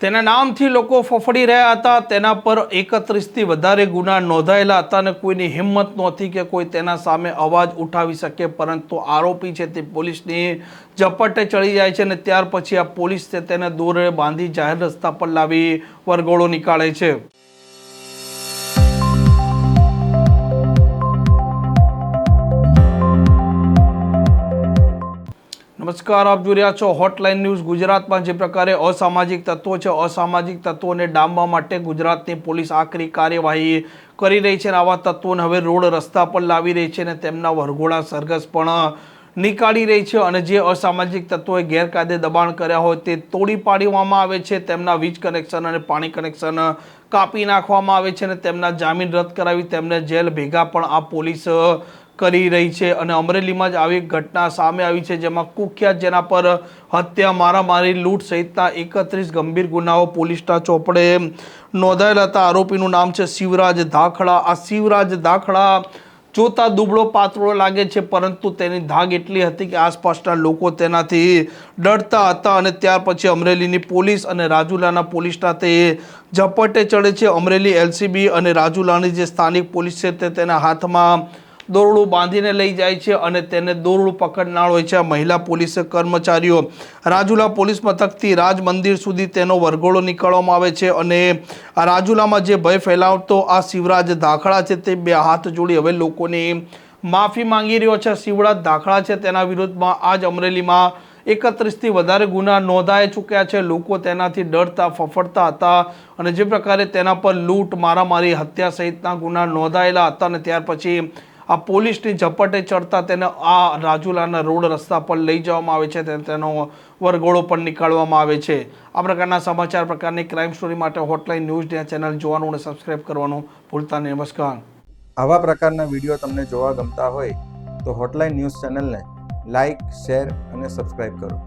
તેના નામથી લોકો ફફડી રહ્યા હતા. તેના પર એકત્રીસથી વધારે ગુના નોંધાયેલા હતા અને કોઈની હિંમત નહોતી કે કોઈ તેના સામે અવાજ ઉઠાવી શકે, પરંતુ આરોપી છે તે પોલીસની ઝપટે ચડી જાય છે અને ત્યાર પછી આ પોલીસ તેને દોરે બાંધી જાહેર રસ્તા પર લાવી વરગોળો નીકાળે છે. નમસ્કાર, આપ જોઈ રહ્યા છો હોટલાઇન ન્યૂઝ ગુજરાતમાં. જે પ્રકારે અસામાજિક તત્વો છે, અસામાજિક તત્વોને ડામવા માટે ગુજરાતની પોલીસ આકરી કાર્યવાહી કરી રહી છે અને આવા તત્વોને હવે રોડ રસ્તા પર લાવી રહી છે અને તેમના વરઘોડા સરઘસ પણ નીકાળી રહી છે અને જે અસામાજિક તત્વોએ ગેરકાયદે દબાણ કર્યા હોય તે તોડી પાડવામાં આવે છે. તેમના વીજ કનેક્શન અને પાણી કનેક્શન કાપી નાખવામાં આવે છે અને તેમના જામીન રદ કરાવી તેમને જેલ ભેગા પણ આ પોલીસ કરી રહી છે અને અમરેલીમાં જ આવી ઘટના સામે આવી છે જેમાં કુખ્યાત જેના પર હત્યા, મારામારી, લૂંટ સહિતના એકત્રીસ ગંભીર ગુનાઓ પોલીસના ચોપડે નોંધાયેલા હતા. આરોપીનું નામ છે શિવરાજ દાખલા આ શિવરાજ દાખલા જોતા દુબળો પાતળો લાગે છે, પરંતુ તેની ધાગ એટલી હતી કે આસપાસના લોકો તેનાથી ડરતા હતા અને ત્યાર પછી અમરેલીની પોલીસ અને રાજુલાના પોલીસના તે ઝપટે ચડે છે. અમરેલી એલસીબી અને રાજુલાની જે સ્થાનિક પોલીસ છે તે તેના હાથમાં દોરડું બાંધીને લઈ જાય છે અને તેને દોરડું પકડનાર હોય છે આ મહિલા પોલીસ કર્મચારીઓ. રાજુલા પોલીસ મથકથી રાજ મંદિર સુધી તેનો વરઘોડો નીકળવામાં આવે છે અને રાજુલામાં જે ભય ફેલાવતો આ શિવરાજ દાખલા છે તે બે હાથ જોડી હવે લોકોની માફી માંગી રહ્યો છે. શિવરાજ દાખલા છે તેના વિરુદ્ધમાં આજ અમરેલીમાં એકત્રીસથી વધારે ગુના નોંધાઈ ચૂક્યા છે. લોકો તેનાથી ડરતા, ફફડતા હતા અને જે પ્રકારે તેના પર લૂંટ, મારામારી, હત્યા સહિતના ગુના નોંધાયેલા હતા અને ત્યાર પછી આ પોલીસની ઝપટે ચડતા તેને આ રાજુલાના રોડ રસ્તા પર લઈ જવામાં આવે છે તેનો વરઘોડો પણ નીકાળવામાં આવે છે. આ પ્રકારના સમાચાર પ્રકારની ક્રાઇમ સ્ટોરી માટે હોટલાઇન ન્યૂઝ ચેનલ જોવાનું અને સબસ્ક્રાઇબ કરવાનું ભૂલતા નહીં. નમસ્કાર. આવા પ્રકારના વીડિયો તમને જોવા ગમતા હોય તો હોટલાઇન ન્યૂઝ ચેનલને લાઇક શેર અને સબસ્ક્રાઇબ કરો.